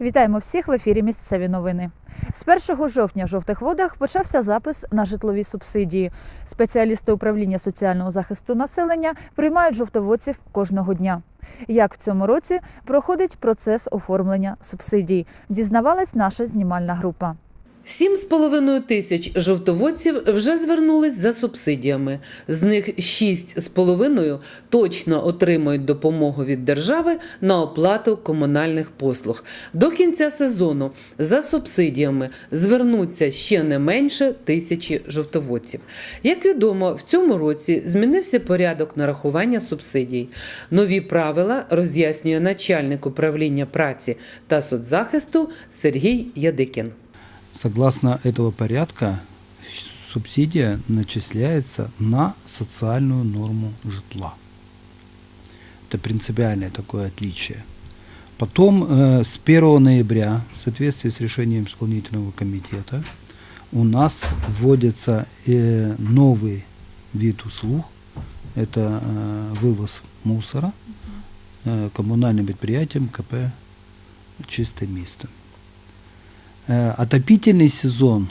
Вітаємо всіх в ефірі Місцеві новини. З 1 жовтня в жовтих водах почався запис на житлові субсидії. Спеціалісти управління соціального захисту населення приймають жовтоводців кожного дня. Як в цьому році проходить процес оформлення субсидій, дізнавалась наша знімальна група. Сім з половиною тисяч жовтоводців вже звернулись за субсидіями. З них шість з половиною точно отримують допомогу від держави на оплату комунальних послуг. До кінця сезону за субсидіями звернуться ще не менше тисячі жовтоводців. Як відомо, в цьому році змінився порядок нарахування субсидій. Нові правила роз'яснює начальник управління праці та соцзахисту Сергій Ядикін. Согласно этого порядка, субсидия начисляется на социальную норму житла. Это принципиальное такое отличие. Потом э, с 1 ноября, в соответствии с решением исполнительного комитета, у нас вводится э, новый вид услуг. Это э, вывоз мусора э, коммунальным предприятием КП «Чистое место». Э, Отопительный сезон,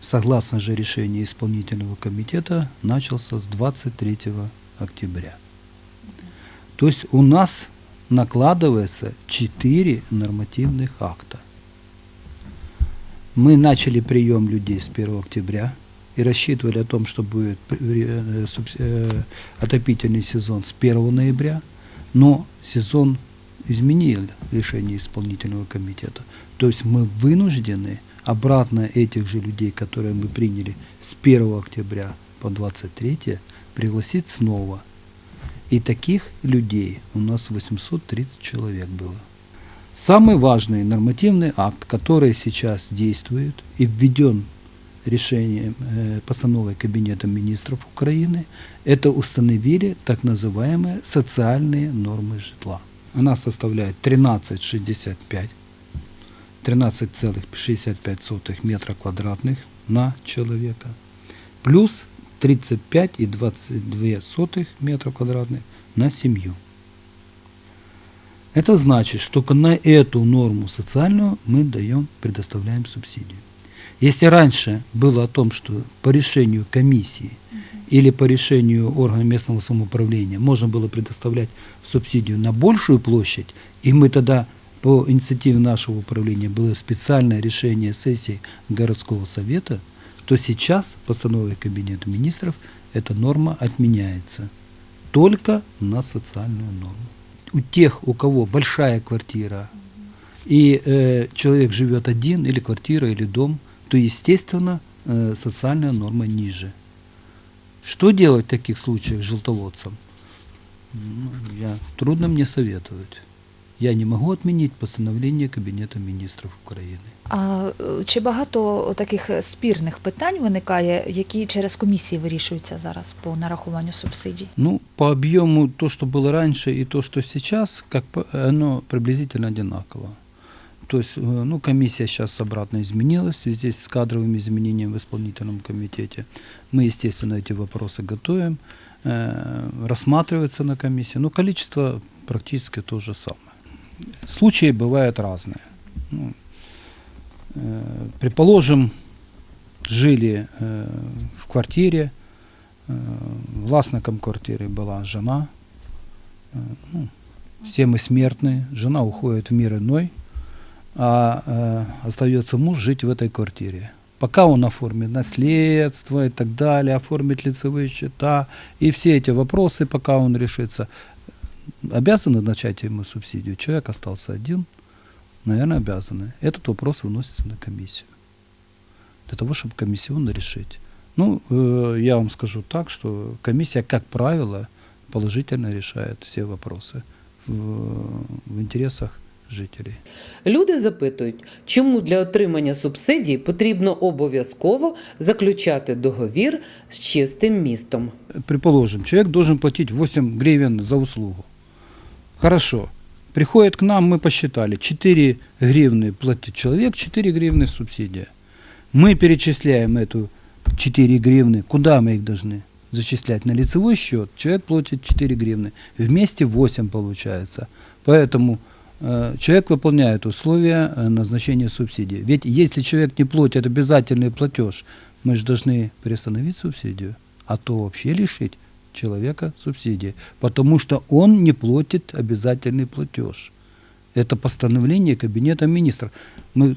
согласно же решению исполнительного комитета, начался с 23 октября. То есть у нас накладывается 4 нормативных акта. Мы начали прием людей с 1 октября и рассчитывали о том, что будет э, э, отопительный сезон с 1 ноября, но сезон изменил решение исполнительного комитета. То есть мы вынуждены обратно этих же людей, которые мы приняли с 1 октября по 23, пригласить снова. И таких людей у нас 830 человек было. Самый важный нормативный акт, который сейчас действует и введен решением э, постановой Кабинета министров Украины, это установили так называемые социальные нормы житла. Она составляет 13,65 13,65 метра квадратных на человека, плюс 35,22 метра квадратных на семью. Это значит, что на эту норму социальную мы даем, предоставляем субсидию. Если раньше было о том, что по решению комиссии или по решению органа местного самоуправления можно было предоставлять субсидию на большую площадь, и мы тогда по инициативе нашего управления было специальное решение сессии городского совета, то сейчас постановой Кабинета министров эта норма отменяется только на социальную норму. У тех, у кого большая квартира, и э, человек живет один, или квартира, или дом, то, естественно, э, социальная норма ниже. Что делать в таких случаях желтоводцам? Ну, я, трудно мне советовать. Я не могу отменить постановление Кабинета министров Украины. А е, чи багато таких спірних питань виникає, які через комісії вирішуються зараз по нарахуванню субсидій? Ну, по объему то, что было раньше и то, что сейчас, как по- оно приблизительно одинаково. То есть, э, ну, комиссия сейчас обратно изменилась связи с кадровыми изменениями в исполнительном комитете. Мы, естественно, эти вопросы готовим, э, рассматривается на комиссии, но количество практически то же самое. Случаи бывают разные. Ну, э, предположим, жили э, в квартире, Э, Властником квартиры была жена. Э, ну, все мы смертные. Жена уходит в мир иной, а э, остается муж жить в этой квартире. Пока он оформит наследство и так далее, оформит лицевые счета и все эти вопросы, пока он решится, обязаны начать ему субсидию. Человек остался один, наверное, обязаны. Этот вопрос выносится на комиссию. Для того, чтобы комиссионно решить. Ну, э, я вам скажу так, что комиссия, как правило, положительно решает все вопросы в, в интересах жителей. Люди запитують, чому для отримання субсидій потрібно обов'язково заключати договір з чистим містом. Предположим, человек должен платить 8 гривен за услугу. Хорошо. Приходит к нам, мы посчитали, 4 гривны платит человек, 4 гривны субсидия. Мы перечисляем эту 4 гривны. Куда мы их должны зачислять? На лицевой счет. Человек платит 4 гривны. Вместе 8 получается. Поэтому э, человек выполняет условия э, назначения субсидии. Ведь если человек не платит обязательный платеж, мы же должны приостановить субсидию, а то вообще лишить человека субсидии, потому что он не платит обязательный платеж. Это постановление Кабинета министров. Мы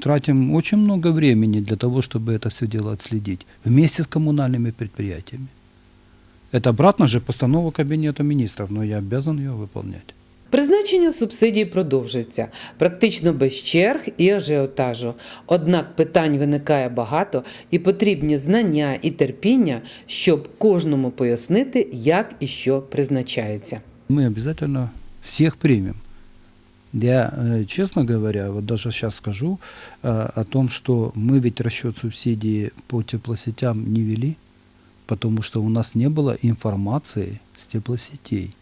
тратим очень много времени для того, чтобы это все дело отследить, вместе с коммунальными предприятиями. Это обратно же постанова Кабинета министров, но я обязан ее выполнять. Призначення субсидій продовжується практично без черг і ажіотажу. Однак питань виникає багато і потрібні знання і терпіння, щоб кожному пояснити, як і що призначається. Мы обязательно всех примем. Я, э, честно говоря, вот даже сейчас скажу э, о том, что мы ведь расчет субсидии по теплосетям не вели, потому что у нас не было информации с теплосетей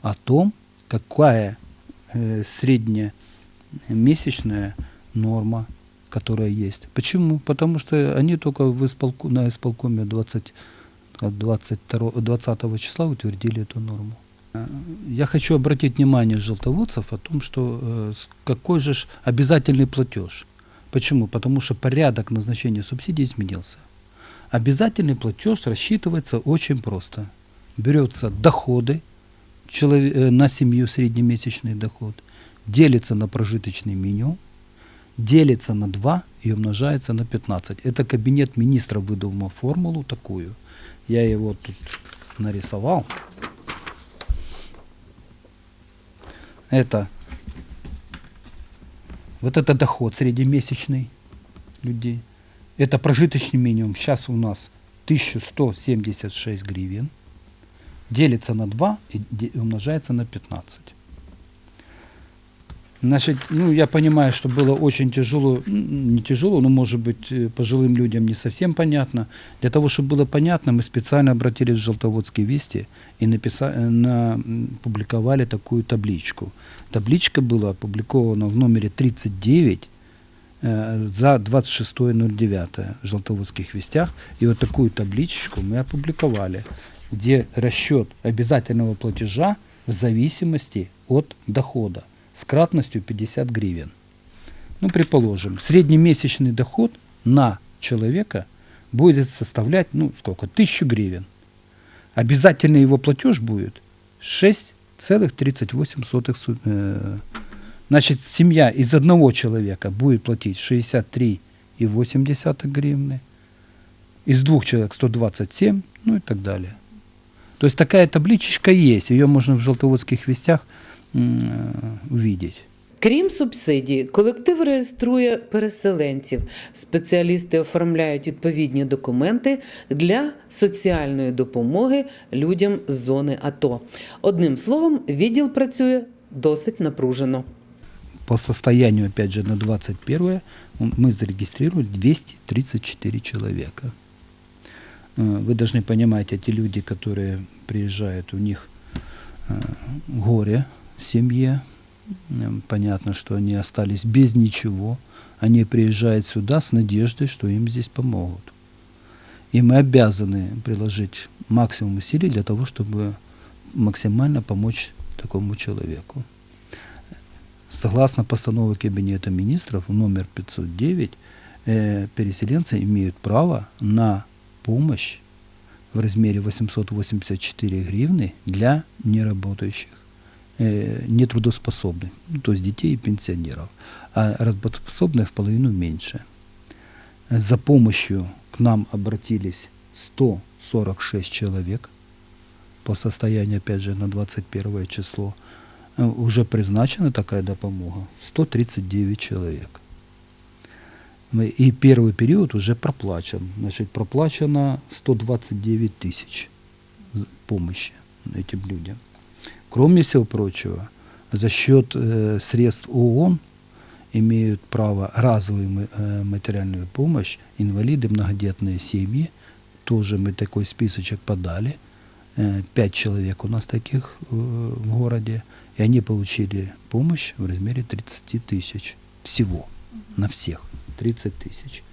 о том, какая э, средняя месячная норма, которая есть. Почему? Потому что они только в исполку, на исполкоме 20, 22, 20 числа утвердили эту норму. Э, Я хочу обратить внимание желтоводцев о том, что э, какой же обязательный платеж. Почему? Потому что порядок назначения субсидий изменился. Обязательный платеж рассчитывается очень просто. Берется доходы э, на семью, среднемесячный доход, делится на прожиточный минимум, делится на 2 и умножается на 15. Это кабинет министра выдумал формулу такую. Я его тут нарисовал. Это вот это доход среднемесячный людей. Это прожиточный минимум. Сейчас у нас 1176 гривен. Делится на 2 и умножается на 15. Значит, ну, я понимаю, что было очень тяжело, не тяжело, но, может быть, э, пожилым людям не совсем понятно. Для того, чтобы было понятно, мы специально обратились в Желтоводские вести и написали, на, м, публиковали такую табличку. Табличка была опубликована в номере 39 э, за 26.09 в Желтоводских вестях. И вот такую табличечку мы опубликовали, где расчет обязательного платежа в зависимости от дохода с кратностью 50 гривен. Ну, предположим, среднемесячный доход на человека будет составлять, ну, сколько, 1000 гривен. Обязательный его платеж будет 6,38 су- э, Значит, семья из одного человека будет платить 63,8 гривны, из двух человек 127, ну и так далее. То есть такая табличечка есть, ее можно в желтоводских вестях э, увидеть. Крім субсидій, колектив реєструє переселенців. Спеціалісти оформляють відповідні документи для соціальної допомоги людям з зони АТО. Одним словом, відділ працює досить напружено. По состоянию, опять же, на 21 м, мы зарегистрировали 234 человека. Э, Вы должны понимать, эти люди, которые приезжают, у них э, горе в семье. М, Понятно, что они остались без ничего. Они приезжают сюда с надеждой, что им здесь помогут. И мы обязаны приложить максимум усилий для того, чтобы максимально помочь такому человеку. Согласно постанове Кабинета министров номер 509, э, переселенцы имеют право на помощь в размере 884 гривны для неработающих, э, нетрудоспособных, ну, то есть детей и пенсионеров, а работоспособных в половину меньше. За помощью к нам обратились 146 человек по состоянию, опять же, на 21 число. Э, Уже призначена такая допомога 139 человек. И первый период уже проплачен. Значит, проплачено 129 тысяч помощи этим людям. Кроме всего прочего, за счет э, средств ООН имеют право разовую э, материальную помощь инвалиды, многодетные семьи. Тоже мы такой списочек подали. Э, Пять человек у нас таких э, в городе. И они получили помощь в размере 30 тысяч всего, на всех. 30 тысяч.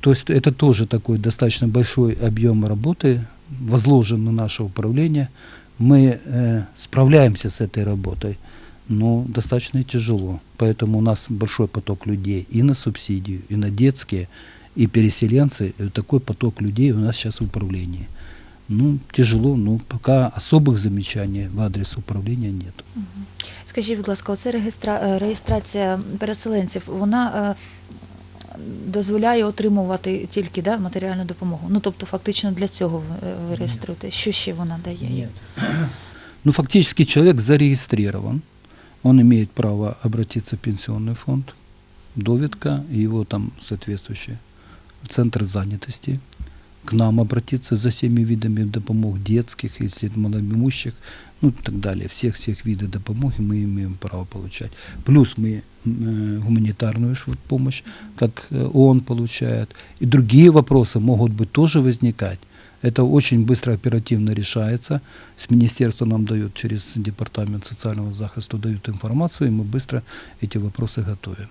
То есть это тоже такой достаточно большой объем работы, возложен на наше управление. Мы э, справляемся с этой работой. но достаточно тяжело. Поэтому у нас большой поток людей и на субсидию, и на детские, и переселенцы. И такой поток людей у нас сейчас в управлении. Ну, тяжело, но пока особых замечаний в адрес управления нет. Скажіть, будь ласка, оце реєстра... е, реєстрація переселенців, вона е, дозволяє отримувати тільки да, матеріальну допомогу. Ну тобто, фактично для цього ви, е, реєструєте. Що ще вона дає? Ну, фактически человек зарегистрирован, он имеет право обратиться в пенсионный фонд, довідка, и его там соответствующее, в центр занятости, к нам обратиться за всеми видами допомог детских, если малоимущих, ну и так далее. Всех-всех видов допомоги мы имеем право получать. Плюс мы э, гуманитарную помощь, как э, ООН получает. И другие вопросы могут быть тоже возникать. Это очень быстро, оперативно решается. С министерства нам дают через департамент социального захиста дают информацию, и мы быстро эти вопросы готовим.